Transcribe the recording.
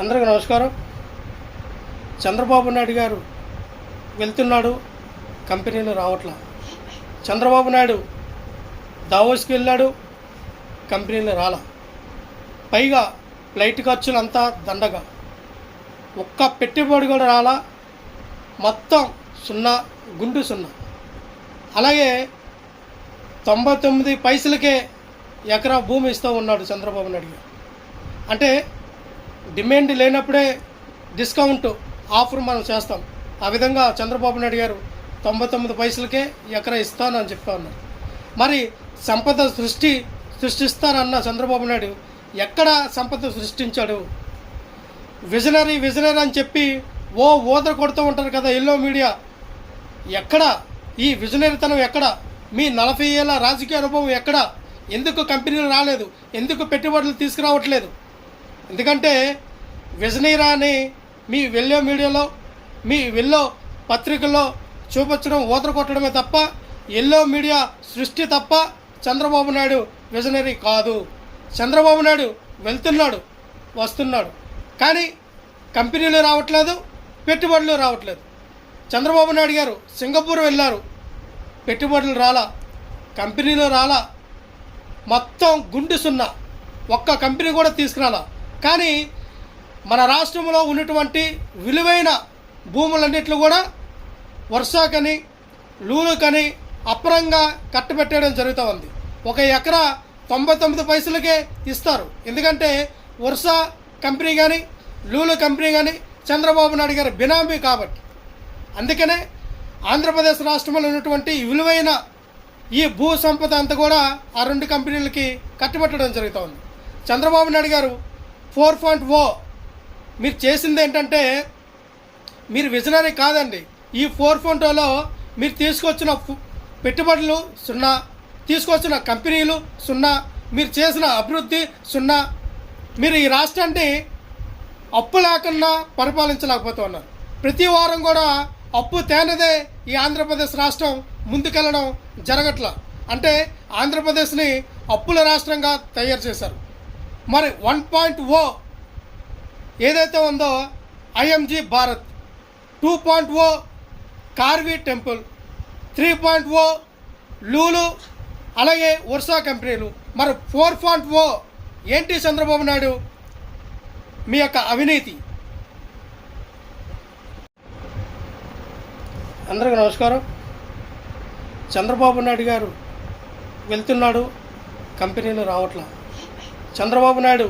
అందరికీ నమస్కారం. చంద్రబాబు నాయుడు గారు వెళ్తున్నాడు కంపెనీలు రావట్లా. చంద్రబాబు నాయుడు దావోస్కి వెళ్ళాడు కంపెనీలు రాలా. పైగా ఫ్లైట్ ఖర్చులు అంతా దండగా. ఒక్క పెట్టుబడి కూడా రాలా. మొత్తం సున్నా గుండు సున్నా. అలాగే తొంభై తొమ్మిది పైసలకే ఎకరా భూమి ఇస్తూ ఉన్నాడు చంద్రబాబు నాయుడు గారు. అంటే డిమాండ్ లేనప్పుడే డిస్కౌంట్ ఆఫర్ మనం చేస్తాం. ఆ విధంగా చంద్రబాబు నాయుడు గారు తొంభై తొమ్మిది పైసలకే ఎకరా ఇస్తానని చెప్తా ఉన్నారు. మరి సంపద సృష్టి సృష్టిస్తానన్న చంద్రబాబు నాయుడు ఎక్కడ సంపద సృష్టించాడు? విజనరీ విజనరీ అని చెప్పి ఓ ఓదర కొడుతూ ఉంటారు కదా ఎల్లో మీడియా. ఎక్కడ? ఈ విజనరీతనం ఎక్కడ? మీ నలభై ఏళ్ళ రాజకీయ అనుభవం ఎక్కడ? ఎందుకు కంపెనీలు రాలేదు? ఎందుకు పెట్టుబడులు తీసుకురావట్లేదు? ఎందుకంటే విజనీరా అని మీ వెళ్ళో మీడియాలో మీ వెళ్ళో పత్రికల్లో చూపించడం ఊతర కొట్టడమే తప్ప ఎల్లో మీడియా సృష్టి తప్ప చంద్రబాబు నాయుడు విజనరీ కాదు. చంద్రబాబు నాయుడు వెళ్తున్నాడు వస్తున్నాడు. కానీ కంపెనీలు రావట్లేదు పెట్టుబడులు రావట్లేదు. చంద్రబాబు నాయుడు గారు సింగపూర్ వెళ్ళారు పెట్టుబడులు రాలా కంపెనీలు రాలా మొత్తం గుండు సున్నా. ఒక్క కంపెనీ కూడా తీసుకురాలా. కానీ మన రాష్ట్రంలో ఉన్నటువంటి విలువైన భూములన్నిట్లు కూడా వర్షాకని లూలుకని అప్రంగా కట్టుబెట్టడం జరుగుతూ ఉంది. ఒక ఎకరా తొంభై తొమ్మిది పైసలకే ఇస్తారు. ఎందుకంటే వర్ష కంపెనీ కానీ లూలు కంపెనీ కానీ చంద్రబాబు నాయుడు గారి బినామీ కాబట్టి. అందుకనే ఆంధ్రప్రదేశ్ రాష్ట్రంలో ఉన్నటువంటి విలువైన ఈ భూ సంపద అంతా కూడా ఆ రెండు కంపెనీలకి కట్టుబెట్టడం జరుగుతూ ఉంది. చంద్రబాబు నాయుడు గారు ఫోర్ పాయింట్ ఓ. మీరు చేసింది ఏంటంటే మీరు విజనరీ కాదండి. ఈ ఫోర్ ఫోటోలో మీరు తీసుకొచ్చిన పెట్టుబడులు సున్నా తీసుకొచ్చిన కంపెనీలు సున్నా మీరు చేసిన అభివృద్ధి సున్నా. మీరు ఈ రాష్ట్రాన్ని అప్పు లేకుండా పరిపాలించలేకపోతూ ఉన్నారు ప్రతి వారం కూడా అప్పు తేనదే ఈ ఆంధ్రప్రదేశ్ రాష్ట్రం ముందుకెళ్ళడం జరగట్ల. అంటే ఆంధ్రప్రదేశ్ని అప్పుల రాష్ట్రంగా తయారు చేశారు. మరి వన్ పాయింట్ ఓ ఏదైతే ఉందో IMG Bharat two point o Karvy temple three point o Lulu అలాగే వర్షా కంపెనీలు. మరి ఫోర్ పాయింట్ ఓ ఏంటి చంద్రబాబు నాయుడు? మీ యొక్క అవినీతి. అందరికీ నమస్కారం. చంద్రబాబు నాయుడు గారు వెళ్తున్నాడు కంపెనీలు రావట్లా. చంద్రబాబు నాయుడు